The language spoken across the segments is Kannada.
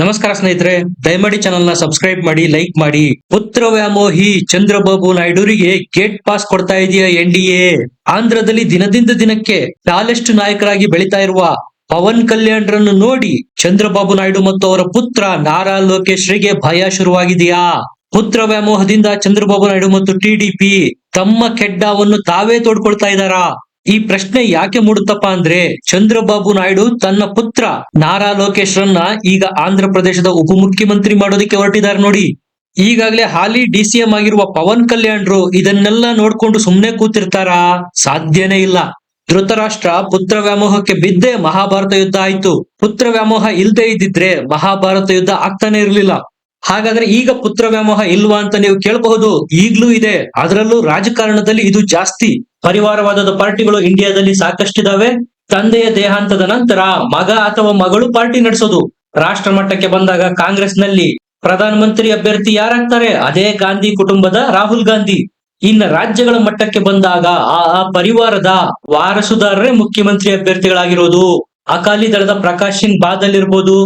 ನಮಸ್ಕಾರ ಸ್ನೇಹಿತರೆ, ದಯಮಾಡಿ ಚಾನೆಲ್ನ ಸಬ್ಸ್ಕ್ರೈಬ್ ಮಾಡಿ ಲೈಕ್ ಮಾಡಿ. ಪುತ್ರ ವ್ಯಾಮೋಹಿ ಚಂದ್ರಬಾಬು ನಾಯ್ಡುರಿಗೆ ಗೇಟ್ ಪಾಸ್ ಕೊಡ್ತಾ ಇದೆಯಾ ಎನ್ ಡಿ ಎ. ಆಂಧ್ರದಲ್ಲಿ ದಿನದಿಂದ ದಿನಕ್ಕೆ ಪ್ಯಾಲೆಸ್ಟ್ ನಾಯಕರಾಗಿ ಬೆಳೀತಾ ಇರುವ ಪವನ್ ಕಲ್ಯಾಣ್ರನ್ನು ನೋಡಿ ಚಂದ್ರಬಾಬು ನಾಯ್ಡು ಮತ್ತು ಅವರ ಪುತ್ರ ನಾರಾ ಲೋಕೇಶ್ರಿಗೆ ಭಯ ಶುರುವಾಗಿದೆಯಾ? ಪುತ್ರ ವ್ಯಾಮೋಹದಿಂದ ಚಂದ್ರಬಾಬು ನಾಯ್ಡು ಮತ್ತು ಟಿಡಿಪಿ ತಮ್ಮ ಕೆಡ್ಡವನ್ನು ತಾವೇ ತೋಡ್ಕೊಳ್ತಾ ಇದ್ದಾರಾ? ಈ ಪ್ರಶ್ನೆ ಯಾಕೆ ಮೂಡುತ್ತಪ್ಪ ಅಂದ್ರೆ ಚಂದ್ರಬಾಬು ನಾಯ್ಡು ತನ್ನ ಪುತ್ರ ನಾರಾ ಲೋಕೇಶ್ರನ್ನ ಈಗ ಆಂಧ್ರ ಪ್ರದೇಶದ ಉಪಮುಖ್ಯಮಂತ್ರಿ ಮಾಡೋದಕ್ಕೆ ಹೊರಟಿದ್ದಾರೆ ನೋಡಿ. ಈಗಾಗಲೇ ಹಾಲಿ ಡಿ ಸಿ ಎಂ ಆಗಿರುವ ಪವನ್ ಕಲ್ಯಾಣ್ರು ಇದನ್ನೆಲ್ಲ ನೋಡ್ಕೊಂಡು ಸುಮ್ನೆ ಕೂತಿರ್ತಾರಾ? ಸಾಧ್ಯನೇ ಇಲ್ಲ. ಧೃತರಾಷ್ಟ್ರ ಪುತ್ರ ವ್ಯಾಮೋಹಕ್ಕೆ ಬಿದ್ದೇ ಮಹಾಭಾರತ ಯುದ್ಧ ಆಯ್ತು. ಪುತ್ರ ವ್ಯಾಮೋಹ ಇಲ್ದೇ ಇದ್ದಿದ್ರೆ ಮಹಾಭಾರತ ಯುದ್ಧ ಆಗ್ತಾನೆ ಇರ್ಲಿಲ್ಲ. ಹಾಗಾದ್ರೆ ಈಗ ಪುತ್ರ ವ್ಯಾಮೋಹ ಇಲ್ವಾ ಅಂತ ನೀವು ಕೇಳಬಹುದು. ಈಗ್ಲೂ ಇದೆ. ಅದರಲ್ಲೂ ರಾಜಕಾರಣದಲ್ಲಿ ಇದು ಜಾಸ್ತಿ. ಪರಿವಾರವಾದದ ಪಾರ್ಟಿಗಳು ಇಂಡಿಯಾದಲ್ಲಿ ಸಾಕಷ್ಟಿದಾವೆ. ತಂದೆಯ ದೇಹಾಂತದ ನಂತರ ಮಗ ಅಥವಾ ಮಗಳು ಪಾರ್ಟಿ ನಡೆಸೋದು. ರಾಷ್ಟ್ರ ಮಟ್ಟಕ್ಕೆ ಬಂದಾಗ ಕಾಂಗ್ರೆಸ್ನಲ್ಲಿ ಪ್ರಧಾನಮಂತ್ರಿ ಅಭ್ಯರ್ಥಿ ಯಾರಾಗ್ತಾರೆ? ಅದೇ ಗಾಂಧಿ ಕುಟುಂಬದ ರಾಹುಲ್ ಗಾಂಧಿ. ಇನ್ನ ರಾಜ್ಯಗಳ ಮಟ್ಟಕ್ಕೆ ಬಂದಾಗ ಆ ಆ ಪರಿವಾರದ ವಾರಸುದಾರರೇ ಮುಖ್ಯಮಂತ್ರಿ ಅಭ್ಯರ್ಥಿಗಳಾಗಿರೋದು. ಅಕಾಲಿ ದಳದ ಪ್ರಕಾಶ್ ಸಿಂಗ್ ಬಾದಲ್ ಇರ್ಬೋದು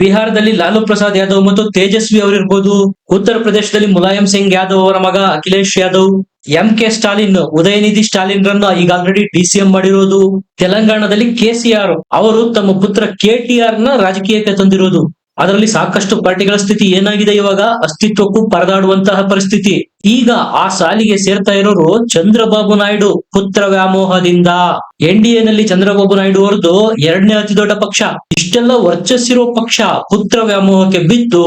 ಬಿಹಾರದಲ್ಲಿ ಲಾಲು ಪ್ರಸಾದ್ ಯಾದವ್ ಮತ್ತು ತೇಜಸ್ವಿ ಅವರಿರ್ಬೋದು. ಉತ್ತರ ಪ್ರದೇಶದಲ್ಲಿ ಮುಲಾಯಂ ಸಿಂಗ್ ಯಾದವ್ ಅವರ ಮಗ ಅಖಿಲೇಶ್ ಯಾದವ್ ಎಂ ಕೆ ಸ್ಟಾಲಿನ್, ಉದಯನಿಧಿ ಸ್ಟಾಲಿನ್ ರನ್ನ ಈಗ ಆಲ್ರೆಡಿ ಡಿ ಸಿ ಎಂ ಮಾಡಿರೋದು. ತೆಲಂಗಾಣದಲ್ಲಿ ಕೆಸಿಆರ್ ಅವರು ತಮ್ಮ ಪುತ್ರ ಕೆಟಿಆರ್ನ ರಾಜಕೀಯಕ್ಕೆ ತಂದಿರೋದು. ಅದರಲ್ಲಿ ಸಾಕಷ್ಟು ಪಾರ್ಟಿಗಳ ಸ್ಥಿತಿ ಏನಾಗಿದೆ ಇವಾಗ? ಅಸ್ತಿತ್ವಕ್ಕೂ ಪರದಾಡುವಂತಹ ಪರಿಸ್ಥಿತಿ. ಈಗ ಆ ಸಾಲಿಗೆ ಸೇರ್ತಾ ಇರೋರು ಚಂದ್ರಬಾಬು ನಾಯ್ಡು ಪುತ್ರ ವ್ಯಾಮೋಹದಿಂದ. ಎನ್ ಡಿ ನಲ್ಲಿ ಚಂದ್ರಬಾಬು ನಾಯ್ಡು ಅವರದು ಎರಡನೇ ಅತಿ ದೊಡ್ಡ ಪಕ್ಷ. ಇಷ್ಟೆಲ್ಲ ವರ್ಚಸ್ಸಿರೋ ಪಕ್ಷ ಪುತ್ರ ವ್ಯಾಮೋಹಕ್ಕೆ ಬಿದ್ದು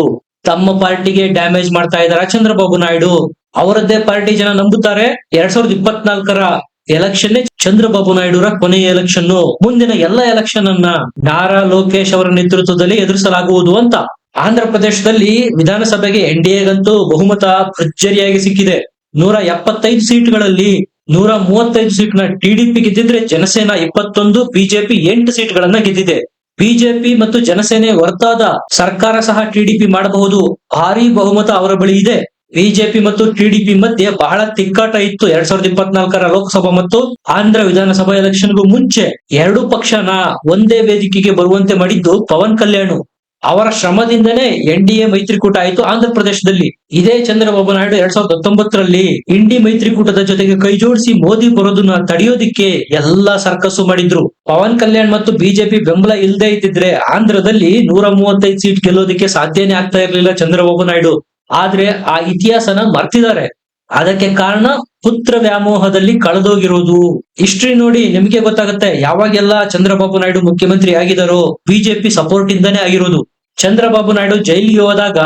ತಮ್ಮ ಪಾರ್ಟಿಗೆ ಡ್ಯಾಮೇಜ್ ಮಾಡ್ತಾ ಇದಾರ ಚಂದ್ರಬಾಬು ನಾಯ್ಡು? ಅವರದ್ದೇ ಪಾರ್ಟಿ ಜನ ನಂಬುತ್ತಾರೆ. ಎರಡ್ ಸಾವಿರದ ಇಪ್ಪತ್ನಾಲ್ಕರ ಎಲೆಕ್ಷನ್ ಚಂದ್ರಬಾಬು ನಾಯ್ಡುರ ಕೊನೆಯ ಎಲೆಕ್ಷನ್ ಮುಂದಿನ ಎಲ್ಲ ಎಲೆಕ್ಷನ್ ಅನ್ನ ನಾರಾ ಲೋಕೇಶ್ ಅವರ ನೇತೃತ್ವದಲ್ಲಿ ಎದುರಿಸಲಾಗುವುದು ಅಂತ ಆಂಧ್ರ ಪ್ರದೇಶದಲ್ಲಿ ವಿಧಾನಸಭೆಗೆ ಎನ್ ಡಿ ಎಗಂತೂ ಬಹುಮತ ಭರ್ಜರಿಯಾಗಿ ಸಿಕ್ಕಿದೆ. ನೂರ ಎಪ್ಪತ್ತೈದು ಸೀಟ್ಗಳಲ್ಲಿ ನೂರ ಮೂವತ್ತೈದು ಸೀಟ್ನ ಟಿಡಿಪಿ ಗೆದ್ದಿದ್ರೆ ಜನಸೇನಾ ಇಪ್ಪತ್ತೊಂದು ಬಿಜೆಪಿ ಎಂಟು ಸೀಟ್ಗಳನ್ನ ಗೆದ್ದಿದೆ. ಬಿಜೆಪಿ ಮತ್ತು ಜನಸೇನೆ ಹೊರತಾದ ಸರ್ಕಾರ ಸಹ ಟಿಡಿಪಿ ಮಾಡಬಹುದು. ಭಾರಿ ಬಹುಮತ ಅವರ ಬಳಿ ಇದೆ. ಬಿಜೆಪಿ ಮತ್ತು ಟಿಡಿಪಿ ಮಧ್ಯೆ ಬಹಳ ತಿಕ್ಕಾಟ ಇತ್ತು ಎರಡ್ ಸಾವಿರದ ಇಪ್ಪತ್ನಾಲ್ಕರ ಲೋಕಸಭಾ ಮತ್ತು ಆಂಧ್ರ ವಿಧಾನಸಭಾ ಎಲೆಕ್ಷನ್ಗೂ ಮುಂಚೆ. ಎರಡೂ ಪಕ್ಷನ ಒಂದೇ ವೇದಿಕೆಗೆ ಬರುವಂತೆ ಮಾಡಿದ್ದು ಪವನ್ ಕಲ್ಯಾಣ್. ಅವರ ಶ್ರಮದಿಂದನೇ ಎನ್ ಡಿ ಎ ಮೈತ್ರಿಕೂಟ ಆಯಿತು ಆಂಧ್ರ ಪ್ರದೇಶದಲ್ಲಿ. ಇದೇ ಚಂದ್ರಬಾಬು ನಾಯ್ಡು ಎರಡ್ ಸಾವಿರದ ಹತ್ತೊಂಬತ್ತರಲ್ಲಿ ಇಂಡಿ ಮೈತ್ರಿಕೂಟದ ಜೊತೆಗೆ ಕೈಜೋಡಿಸಿ ಮೋದಿ ಬರೋದನ್ನ ತಡೆಯೋದಿಕ್ಕೆ ಎಲ್ಲಾ ಸರ್ಕಸ್ಸು ಮಾಡಿದ್ರು. ಪವನ್ ಕಲ್ಯಾಣ್ ಮತ್ತು ಬಿಜೆಪಿ ಬೆಂಬಲ ಇಲ್ಲದೆ ಇದ್ದಿದ್ರೆ ಆಂಧ್ರದಲ್ಲಿ ನೂರ ಮೂವತ್ತೈದು ಸೀಟ್ ಗೆಲ್ಲೋದಿಕ್ಕೆ ಸಾಧ್ಯನೇ ಆಗ್ತಾ ಇರಲಿಲ್ಲ ಚಂದ್ರಬಾಬು ನಾಯ್ಡು. ಆದ್ರೆ ಆ ಇತಿಹಾಸನ ಮರ್ತಿದ್ದಾರೆ. ಅದಕ್ಕೆ ಕಾರಣ ಪುತ್ರ ವ್ಯಾಮೋಹದಲ್ಲಿ ಕಳೆದೋಗಿರೋದು. ಹಿಸ್ಟ್ರಿ ನೋಡಿ ನಿಮ್ಗೆ ಗೊತ್ತಾಗುತ್ತೆ ಯಾವಾಗೆಲ್ಲ ಚಂದ್ರಬಾಬು ನಾಯ್ಡು ಮುಖ್ಯಮಂತ್ರಿ ಆಗಿದಾರೋ ಬಿಜೆಪಿ ಸಪೋರ್ಟ್ ಇಂದನೇ ಆಗಿರೋದು. ಚಂದ್ರಬಾಬು ನಾಯ್ಡು ಜೈಲಿಗೆ ಹೋದಾಗ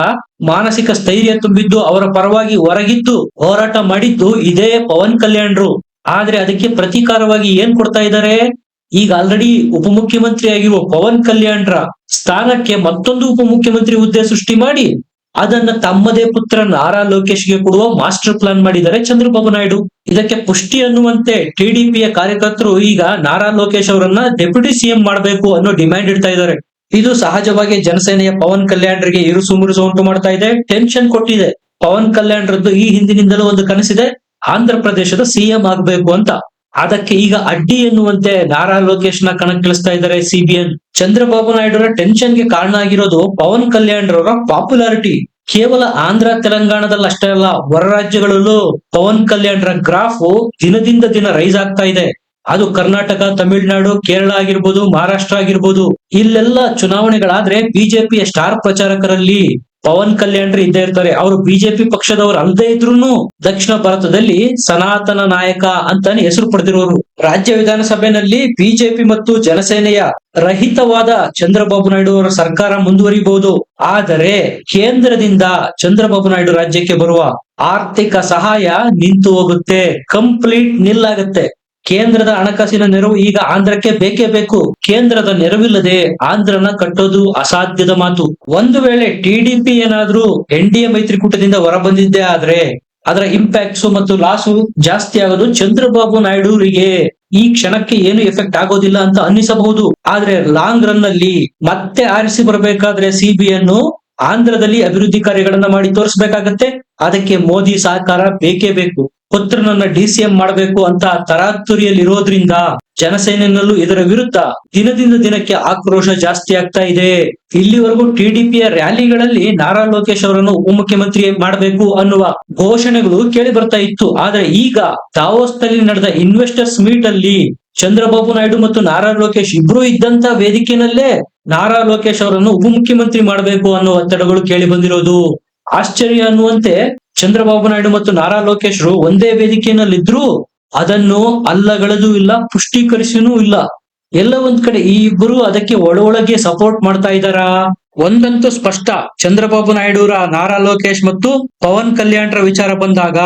ಮಾನಸಿಕ ಸ್ಥೈರ್ಯ ತುಂಬಿದ್ದು ಅವರ ಪರವಾಗಿ ಹೊರಗಿದ್ದು ಹೋರಾಟ ಮಾಡಿದ್ದು ಇದೇ ಪವನ್ ಕಲ್ಯಾಣ್ರು. ಆದ್ರೆ ಅದಕ್ಕೆ ಪ್ರತೀಕಾರವಾಗಿ ಏನ್ ಕೊಡ್ತಾ ಇದ್ದಾರೆ? ಈಗ ಆಲ್ರೆಡಿ ಉಪಮುಖ್ಯಮಂತ್ರಿ ಆಗಿರುವ ಪವನ್ ಕಲ್ಯಾಣ್ರ ಸ್ಥಾನಕ್ಕೆ ಮತ್ತೊಂದು ಉಪಮುಖ್ಯಮಂತ್ರಿ ಹುದ್ದೆ ಸೃಷ್ಟಿ ಮಾಡಿ ಅದನ್ನ ತಮ್ಮದೇ ಪುತ್ರ ನಾರಾ ಲೋಕೇಶ್ಗೆ ಕೊಡುವ ಮಾಸ್ಟರ್ ಪ್ಲಾನ್ ಮಾಡಿದ್ದಾರೆ ಚಂದ್ರಬಾಬು ನಾಯ್ಡು. ಇದಕ್ಕೆ ಪುಷ್ಟಿ ಅನ್ನುವಂತೆ ಟಿಡಿಪಿಯ ಕಾರ್ಯಕರ್ತರು ಈಗ ನಾರಾ ಲೋಕೇಶ್ ಅವರನ್ನ ಡೆಪ್ಯೂಟಿ ಸಿಎಂ ಮಾಡಬೇಕು ಅನ್ನೋ ಡಿಮ್ಯಾಂಡ್ ಇಡ್ತಾ ಇದ್ದಾರೆ. ಇದು ಸಹಜವಾಗಿ ಜನಸೇನೆಯ ಪವನ್ ಕಲ್ಯಾಣ್ರಿಗೆ ಇರುಸು ಮುರುಸು ಉಂಟು ಮಾಡ್ತಾ ಇದೆ. ಟೆನ್ಷನ್ ಕೊಟ್ಟಿದೆ. ಪವನ್ ಕಲ್ಯಾಣ್ರದ್ದು ಈ ಹಿಂದಿನಿಂದಲೂ ಒಂದು ಕನಸಿದೆ. ಆಂಧ್ರ ಪ್ರದೇಶದ ಸಿಎಂ ಆಗ್ಬೇಕು ಅಂತ. ಅದಕ್ಕೆ ಈಗ ಅಡ್ಡಿ ಎನ್ನುವಂತೆ ನಾರಾ ಲೋಕೇಶ್ನ ಕಣಕ್ಕಿಳಿಸ್ತಾ ಇದ್ದಾರೆ ಸಿಬಿಎನ್. ಚಂದ್ರಬಾಬು ನಾಯ್ಡುರ ಟೆನ್ಷನ್ಗೆ ಕಾರಣ ಆಗಿರೋದು ಪವನ್ ಕಲ್ಯಾಣ್ ರವರ ಪಾಪ್ಯುಲಾರಿಟಿ ಕೇವಲ ಆಂಧ್ರ, ತೆಲಂಗಾಣದಲ್ಲಿ ಅಷ್ಟೇ ಅಲ್ಲ, ಹೊರ ರಾಜ್ಯಗಳಲ್ಲೂ ಪವನ್ ಕಲ್ಯಾಣ್ರ ಗ್ರಾಫ್ ದಿನದಿಂದ ದಿನ ರೈಸ್ ಆಗ್ತಾ ಇದೆ. ಅದು ಕರ್ನಾಟಕ, ತಮಿಳುನಾಡು, ಕೇರಳ ಆಗಿರ್ಬೋದು, ಮಹಾರಾಷ್ಟ್ರ ಆಗಿರ್ಬೋದು. ಇಲ್ಲೆಲ್ಲ ಚುನಾವಣೆಗಳಾದ್ರೆ ಬಿಜೆಪಿಯ ಸ್ಟಾರ್ ಪ್ರಚಾರಕರಲ್ಲಿ ಪವನ್ ಕಲ್ಯಾಣ್ರು ಇದ್ದೇ ಇರ್ತಾರೆ. ಅವರು ಬಿಜೆಪಿ ಪಕ್ಷದವರು ಅಲ್ಲದೆ ಇದ್ರು ದಕ್ಷಿಣ ಭಾರತದಲ್ಲಿ ಸನಾತನ ನಾಯಕ ಅಂತಾನೆ ಹೆಸರು ಪಡೆದಿರೋರು. ರಾಜ್ಯ ವಿಧಾನಸಭೆಯಲ್ಲಿ ಬಿಜೆಪಿ ಮತ್ತು ಜನಸೇನೆಯ ರಹಿತವಾದ ಚಂದ್ರಬಾಬು ನಾಯ್ಡು ಅವರ ಸರ್ಕಾರ ಮುಂದುವರಿಬಹುದು. ಆದರೆ ಕೇಂದ್ರದಿಂದ ಚಂದ್ರಬಾಬು ನಾಯ್ಡು ರಾಜ್ಯಕ್ಕೆ ಬರುವ ಆರ್ಥಿಕ ಸಹಾಯ ನಿಂತು ಹೋಗುತ್ತೆ. ಕಂಪ್ಲೀಟ್ ನಿಲ್ಲಾಗುತ್ತೆ. ಕೇಂದ್ರದ ಹಣಕಾಸಿನ ನೆರವು ಈಗ ಆಂಧ್ರಕ್ಕೆ ಬೇಕೇ ಬೇಕು. ಕೇಂದ್ರದ ನೆರವಿಲ್ಲದೆ ಆಂಧ್ರನ ಕಟ್ಟೋದು ಅಸಾಧ್ಯದ ಮಾತು. ಒಂದು ವೇಳೆ ಟಿಡಿಪಿ ಏನಾದ್ರೂ ಎನ್ ಡಿ ಎ ಮೈತ್ರಿಕೂಟದಿಂದ ಹೊರ ಬಂದಿದ್ದೇ ಆದ್ರೆ ಅದರ ಇಂಪ್ಯಾಕ್ಟ್ಸ್ ಮತ್ತು ಲಾಸು ಜಾಸ್ತಿ ಆಗೋದು ಚಂದ್ರಬಾಬು ನಾಯ್ಡುರಿಗೆ ಈ ಕ್ಷಣಕ್ಕೆ ಏನು ಎಫೆಕ್ಟ್ ಆಗೋದಿಲ್ಲ ಅಂತ ಅನ್ನಿಸಬಹುದು. ಆದ್ರೆ ಲಾಂಗ್ ರನ್ನಲ್ಲಿ ಮತ್ತೆ ಆರಿಸಿ ಬರಬೇಕಾದ್ರೆ ಸಿಬಿಎನ್ ಆಂಧ್ರದಲ್ಲಿ ಅಭಿವೃದ್ಧಿ ಕಾರ್ಯಗಳನ್ನ ಮಾಡಿ ತೋರಿಸ್ಬೇಕಾಗತ್ತೆ. ಅದಕ್ಕೆ ಮೋದಿ ಸಹಕಾರ ಬೇಕೇ ಬೇಕು. ಪುತ್ರನನ್ನ ಡಿ ಸಿ ಎಂ ಮಾಡಬೇಕು ಅಂತ ತರಾತುರಿಯಲ್ಲಿರೋದ್ರಿಂದ ಜನಸೇನೆಯಲ್ಲೂ ಇದರ ವಿರುದ್ಧ ದಿನದಿಂದ ದಿನಕ್ಕೆ ಆಕ್ರೋಶ ಜಾಸ್ತಿ ಆಗ್ತಾ ಇದೆ. ಇಲ್ಲಿವರೆಗೂ ಟಿಡಿಪಿಯ ರ್ಯಾಲಿಗಳಲ್ಲಿ ನಾರಾ ಲೋಕೇಶ್ ಅವರನ್ನು ಉಪಮುಖ್ಯಮಂತ್ರಿ ಮಾಡಬೇಕು ಅನ್ನುವ ಘೋಷಣೆಗಳು ಕೇಳಿ ಬರ್ತಾ ಇತ್ತು. ಆದ್ರೆ ಈಗ ದಾವೋಸ್ನಲ್ಲಿ ನಡೆದ ಇನ್ವೆಸ್ಟರ್ಸ್ ಮೀಟ್ ಅಲ್ಲಿ ಚಂದ್ರಬಾಬು ನಾಯ್ಡು ಮತ್ತು ನಾರಾ ಲೋಕೇಶ್ ಇಬ್ರು ಇದ್ದಂತ ವೇದಿಕೆನಲ್ಲೇ ನಾರಾ ಲೋಕೇಶ್ ಅವರನ್ನು ಉಪಮುಖ್ಯಮಂತ್ರಿ ಮಾಡಬೇಕು ಅನ್ನೋ ಒತ್ತಡಗಳು ಕೇಳಿ ಬಂದಿರೋದು. ಆಶ್ಚರ್ಯ ಅನ್ನುವಂತೆ ಚಂದ್ರಬಾಬು ನಾಯ್ಡು ಮತ್ತು ನಾರಾ ಲೋಕೇಶ್ರು ಒಂದೇ ವೇದಿಕೆಯಲ್ಲಿದ್ರು ಅದನ್ನು ಅಲ್ಲಗಳದೂ ಇಲ್ಲ, ಪುಷ್ಟೀಕರಿಸಿನೂ ಇಲ್ಲ. ಎಲ್ಲ ಒಂದ್ ಕಡೆ ಈ ಇಬ್ಬರು ಅದಕ್ಕೆ ಒಳೊಳಗೆ ಸಪೋರ್ಟ್ ಮಾಡ್ತಾ ಇದ್ದಾರಾ? ಒಂದಂತೂ ಸ್ಪಷ್ಟ. ಚಂದ್ರಬಾಬು ನಾಯ್ಡುರ ನಾರಾ ಲೋಕೇಶ್ ಮತ್ತು ಪವನ್ ಕಲ್ಯಾಣ್ರ ವಿಚಾರ ಬಂದಾಗ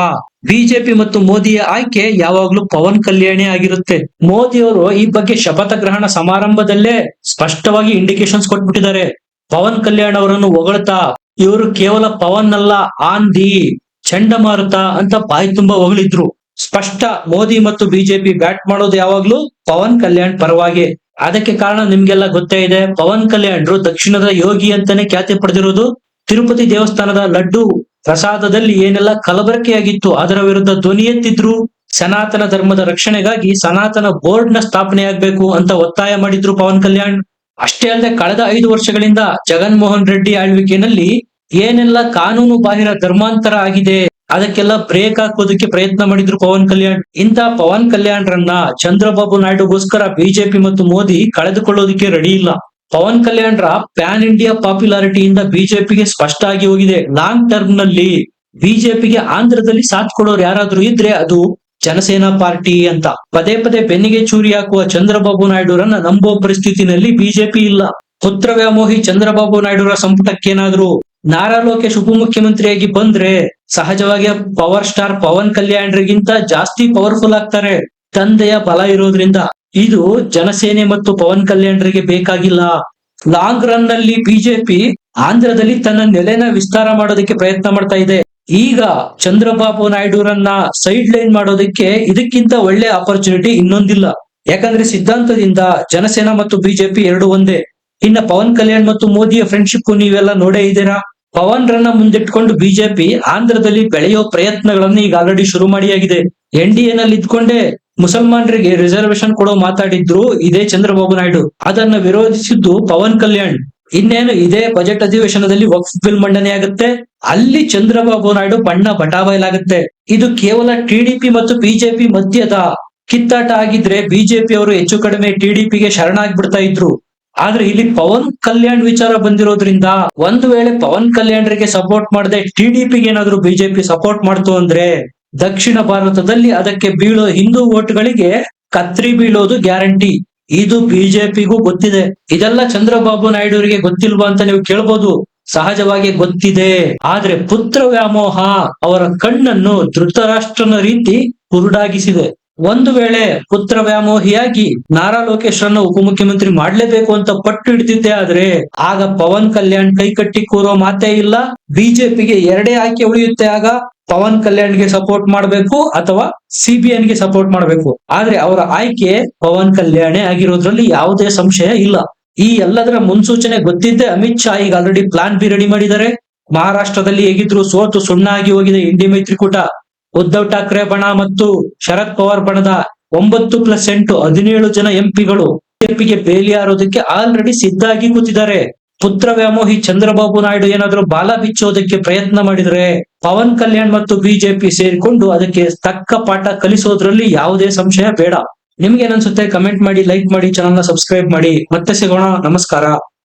ಬಿಜೆಪಿ ಮತ್ತು ಮೋದಿಯ ಆಯ್ಕೆ ಯಾವಾಗ್ಲೂ ಪವನ್ ಕಲ್ಯಾಣೇ ಆಗಿರುತ್ತೆ. ಮೋದಿ ಅವರು ಈ ಬಗ್ಗೆ ಶಪಥ ಗ್ರಹಣ ಸಮಾರಂಭದಲ್ಲೇ ಸ್ಪಷ್ಟವಾಗಿ ಇಂಡಿಕೇಶನ್ಸ್ ಕೊಟ್ಬಿಟ್ಟಿದ್ದಾರೆ. ಪವನ್ ಕಲ್ಯಾಣ್ ಅವರನ್ನು ಹೊಗಳ್ತಾ, ಇವರು ಕೇವಲ ಪವನ್ ಅಲ್ಲ ಆಂಧಿ, ಚಂಡಮಾರುತ ಅಂತ ಬಾಯಿ ತುಂಬಾ ಹೊಗಳಿದ್ರು. ಸ್ಪಷ್ಟ ಮೋದಿ ಮತ್ತು ಬಿಜೆಪಿ ಬ್ಯಾಟ್ ಮಾಡೋದು ಯಾವಾಗ್ಲೂ ಪವನ್ ಕಲ್ಯಾಣ್ ಪರವಾಗಿ. ಅದಕ್ಕೆ ಕಾರಣ ನಿಮ್ಗೆಲ್ಲ ಗೊತ್ತೇ ಇದೆ, ಪವನ್ ಕಲ್ಯಾಣ್ರು ದಕ್ಷಿಣದ ಯೋಗಿ ಅಂತಾನೆ ಖ್ಯಾತಿ ಪಡೆದಿರೋದು ತಿರುಪತಿ ದೇವಸ್ಥಾನದ ಲಡ್ಡು ಪ್ರಸಾದದಲ್ಲಿ ಏನೆಲ್ಲ ಕಲಬರಕೆಯಾಗಿತ್ತು, ಅದರ ವಿರುದ್ಧ ಧ್ವನಿ ಎತ್ತಿದ್ರು, ಸನಾತನ ಧರ್ಮದ ರಕ್ಷಣೆಗಾಗಿ ಸನಾತನ ಬೋರ್ಡ್ನ ಸ್ಥಾಪನೆ ಆಗ್ಬೇಕು ಅಂತ ಒತ್ತಾಯ ಮಾಡಿದ್ರು ಪವನ್ ಕಲ್ಯಾಣ್. ಅಷ್ಟೇ ಅಲ್ಲದೆ ಕಳೆದ ಐದು ವರ್ಷಗಳಿಂದ ಜಗನ್ಮೋಹನ್ ರೆಡ್ಡಿ ಆಳ್ವಿಕೆಯಲ್ಲಿ ಏನೆಲ್ಲ ಕಾನೂನು ಬಾಹಿರ ಧರ್ಮಾಂತರ ಆಗಿದೆ ಅದಕ್ಕೆಲ್ಲ ಬ್ರೇಕ್ ಹಾಕೋದಕ್ಕೆ ಪ್ರಯತ್ನ ಮಾಡಿದ್ರು ಪವನ್ ಕಲ್ಯಾಣ್. ಇಂತ ಪವನ್ ಕಲ್ಯಾಣ್ರನ್ನ ಚಂದ್ರಬಾಬು ನಾಯ್ಡುಗೋಸ್ಕರ ಬಿಜೆಪಿ ಮತ್ತು ಮೋದಿ ಕಳೆದುಕೊಳ್ಳೋದಕ್ಕೆ ರೆಡಿ ಇಲ್ಲ. ಪವನ್ ಕಲ್ಯಾಣ್ರ ಪ್ಯಾನ್ ಇಂಡಿಯಾ ಪಾಪ್ಯುಲಾರಿಟಿಯಿಂದ ಬಿಜೆಪಿಗೆ ಸ್ಪಷ್ಟ ಆಗಿ ಹೋಗಿದೆ. ಲಾಂಗ್ ಟರ್ಮ್ನಲ್ಲಿ ಬಿಜೆಪಿಗೆ ಆಂಧ್ರದಲ್ಲಿ ಸಾಥ್ ಕೊಡೋರು ಯಾರಾದ್ರೂ ಇದ್ರೆ ಅದು ಜನಸೇನಾ ಪಾರ್ಟಿ ಅಂತ. ಪದೇ ಪದೇ ಬೆನ್ನಿಗೆ ಚೂರಿ ಹಾಕುವ ಚಂದ್ರಬಾಬು ನಾಯ್ಡುರನ್ನ ನಂಬೋ ಪರಿಸ್ಥಿತಿನಲ್ಲಿ ಬಿಜೆಪಿ ಇಲ್ಲ. ಪುತ್ರ ವ್ಯಾಮೋಹಿ ಚಂದ್ರಬಾಬು ನಾಯ್ಡುರ ಸಂಪುಟಕ್ಕೇನಾದ್ರೂ ನಾರಾ ಲೋಕೇಶ್ ಉಪಮುಖ್ಯಮಂತ್ರಿಯಾಗಿ ಬಂದ್ರೆ ಸಹಜವಾಗಿ ಪವರ್ ಸ್ಟಾರ್ ಪವನ್ ಕಲ್ಯಾಣ್ರಿಗಿಂತ ಜಾಸ್ತಿ ಪವರ್ಫುಲ್ ಆಗ್ತಾರೆ. ತಂದೆಯ ಬಲ ಇರೋದ್ರಿಂದ ಇದು ಜನಸೇನೆ ಮತ್ತು ಪವನ್ ಕಲ್ಯಾಣ್ರಿಗೆ ಬೇಕಾಗಿಲ್ಲ. ಲಾಂಗ್ ರನ್ನಲ್ಲಿ ಬಿಜೆಪಿ ಆಂಧ್ರದಲ್ಲಿ ತನ್ನ ನೆಲೆನ ವಿಸ್ತಾರ ಮಾಡೋದಕ್ಕೆ ಪ್ರಯತ್ನ ಮಾಡ್ತಾ ಇದೆ. ಈಗ ಚಂದ್ರಬಾಬು ನಾಯ್ಡುರನ್ನ ಸೈಡ್ ಲೈನ್ ಮಾಡೋದಕ್ಕೆ ಇದಕ್ಕಿಂತ ಒಳ್ಳೆ ಆಪರ್ಚುನಿಟಿ ಇನ್ನೊಂದಿಲ್ಲ. ಯಾಕಂದ್ರೆ ಸಿದ್ಧಾಂತದಿಂದ ಜನಸೇನಾ ಮತ್ತು ಬಿಜೆಪಿ ಎರಡು ಒಂದೇ. ಇನ್ನ ಪವನ್ ಕಲ್ಯಾಣ್ ಮತ್ತು ಮೋದಿಯ ಫ್ರೆಂಡ್ಶಿಪ್ ನೀವೆಲ್ಲ ನೋಡೇ ಇದ್ದೀರಾ? ಪವನ್ ರನ್ನ ಮುಂದಿಟ್ಕೊಂಡು ಬಿಜೆಪಿ ಆಂಧ್ರದಲ್ಲಿ ಬೆಳೆಯೋ ಪ್ರಯತ್ನಗಳನ್ನು ಈಗ ಆಲ್ರೆಡಿ ಶುರು ಮಾಡಿಯಾಗಿದೆ. ಎನ್ ಡಿ ನಲ್ಲಿ ಇದ್ಕೊಂಡೇ ಮುಸಲ್ಮಾನರಿಗೆ ರಿಸರ್ವೇಶನ್ ಕೊಡೋ ಮಾತಾಡಿದ್ರು ಇದೇ ಚಂದ್ರಬಾಬು ನಾಯ್ಡು. ಅದನ್ನ ವಿರೋಧಿಸಿದ್ದು ಪವನ್ ಕಲ್ಯಾಣ್. ಇನ್ನೇನು ಇದೇ ಬಜೆಟ್ ಅಧಿವೇಶನದಲ್ಲಿ ವಕ್ಫ್ ಬಿಲ್ ಮಂಡನೆ ಆಗುತ್ತೆ. ಅಲ್ಲಿ ಚಂದ್ರಬಾಬು ನಾಯ್ಡು ಬಣ್ಣ ಬಟಾಬಯಲಾಗುತ್ತೆ. ಇದು ಕೇವಲ ಟಿಡಿಪಿ ಮತ್ತು ಬಿಜೆಪಿ ಮಧ್ಯದ ಕಿತ್ತಾಟ ಆಗಿದ್ರೆ ಬಿಜೆಪಿ ಅವರು ಹೆಚ್ಚು ಕಡಿಮೆ ಟಿಡಿಪಿಗೆ ಶರಣಾಗ್ಬಿಡ್ತಾ ಇದ್ರು. ಆದ್ರೆ ಇಲ್ಲಿ ಪವನ್ ಕಲ್ಯಾಣ್ ವಿಚಾರ ಬಂದಿರೋದ್ರಿಂದ ಒಂದು ವೇಳೆ ಪವನ್ ಕಲ್ಯಾಣ್ರಿಗೆ ಸಪೋರ್ಟ್ ಮಾಡದೆ ಟಿಡಿಪಿಗೆ ಏನಾದ್ರು ಬಿಜೆಪಿ ಸಪೋರ್ಟ್ ಮಾಡ್ತು ಅಂದ್ರೆ ದಕ್ಷಿಣ ಭಾರತದಲ್ಲಿ ಅದಕ್ಕೆ ಬೀಳೋ ಹಿಂದೂ ಓಟ್ಗಳಿಗೆ ಕತ್ರಿ ಬೀಳೋದು ಗ್ಯಾರಂಟಿ. ಇದು ಬಿಜೆಪಿಗೂ ಗೊತ್ತಿದೆ. ಇದೆಲ್ಲ ಚಂದ್ರಬಾಬು ನಾಯ್ಡುರಿಗೆ ಗೊತ್ತಿಲ್ವಾ ಅಂತ ನೀವು ಕೇಳ್ಬೋದು. ಸಹಜವಾಗಿ ಗೊತ್ತಿದೆ. ಆದ್ರೆ ಪುತ್ರ ವ್ಯಾಮೋಹ ಅವರ ಕಣ್ಣನ್ನು ಧೃತರಾಷ್ಟ್ರನ ರೀತಿ ಕುರುಡಾಗಿಸಿದೆ. ಒಂದು ವೇಳೆ ಪುತ್ರ ವ್ಯಾಮೋಹಿಯಾಗಿ ನಾರಾ ಲೋಕೇಶ್ರನ್ನ ಉಪಮುಖ್ಯಮಂತ್ರಿ ಮಾಡ್ಲೇಬೇಕು ಅಂತ ಪಟ್ಟು ಹಿಡಿದಿದ್ದೆ ಆದ್ರೆ ಆಗ ಪವನ್ ಕಲ್ಯಾಣ್ ಕೈ ಕಟ್ಟಿ ಕೂರೋ ಮಾತೇ ಇಲ್ಲ. ಬಿಜೆಪಿಗೆ ಎರಡೇ ಆಯ್ಕೆ ಉಳಿಯುತ್ತೆ ಆಗ ಪವನ್ ಕಲ್ಯಾಣ್ಗೆ ಸಪೋರ್ಟ್ ಮಾಡಬೇಕು ಅಥವಾ ಸಿಬಿಎನ್ಗೆ ಸಪೋರ್ಟ್ ಮಾಡಬೇಕು. ಆದ್ರೆ ಅವರ ಆಯ್ಕೆ ಪವನ್ ಕಲ್ಯಾಣೇ ಆಗಿರೋದ್ರಲ್ಲಿ ಯಾವುದೇ ಸಂಶಯ ಇಲ್ಲ. ಈ ಎಲ್ಲದರ ಮುನ್ಸೂಚನೆ ಗೊತ್ತಿದ್ದೆ ಅಮಿತ್ ಶಾ ಈಗ ಆಲ್ರೆಡಿ ಪ್ಲಾನ್ ಬಿ ರೆಡಿ ಮಾಡಿದ್ದಾರೆ. ಮಹಾರಾಷ್ಟ್ರದಲ್ಲಿ ಹೇಗಿದ್ರು ಸೋತು ಸುಣ್ಣ ಆಗಿ ಹೋಗಿದೆ ಇಂಡಿ ಮೈತ್ರಿಕೂಟ. ಉದ್ಧವ್ ಠಾಕ್ರೆ ಬಣ ಮತ್ತು ಶರದ್ ಪವಾರ್ ಬಣದ ಒಂಬತ್ತು ಪ್ಲಸ್ ಎಂಟು ಹದಿನೇಳು ಜನ ಎಂಪಿಗಳು ಬಿಜೆಪಿಗೆ ಬೇಲಿ ಆರೋದಕ್ಕೆ ಆಲ್ರೆಡಿ ಸಿದ್ಧಾಗಿ ಕೂತಿದ್ದಾರೆ. ಪುತ್ರ ವ್ಯಾಮೋಹಿ ಚಂದ್ರಬಾಬು ನಾಯ್ಡು ಏನಾದರೂ ಬಾಲ ಬಿಚ್ಚೋದಕ್ಕೆ ಪ್ರಯತ್ನ ಮಾಡಿದ್ರೆ ಪವನ್ ಕಲ್ಯಾಣ್ ಮತ್ತು ಬಿಜೆಪಿ ಸೇರಿಕೊಂಡು ಅದಕ್ಕೆ ತಕ್ಕ ಪಾಠ ಕಲಿಸೋದ್ರಲ್ಲಿ ಯಾವುದೇ ಸಂಶಯ ಬೇಡ. ನಿಮ್ಗೆ ಏನನ್ಸುತ್ತೆ ಕಮೆಂಟ್ ಮಾಡಿ ಲೈಕ್ ಮಾಡಿ ಚಾನಲ್ನ ಸಬ್ಸ್ಕ್ರೈಬ್ ಮಾಡಿ. ಮತ್ತೆ ಸಿಗೋಣ. ನಮಸ್ಕಾರ.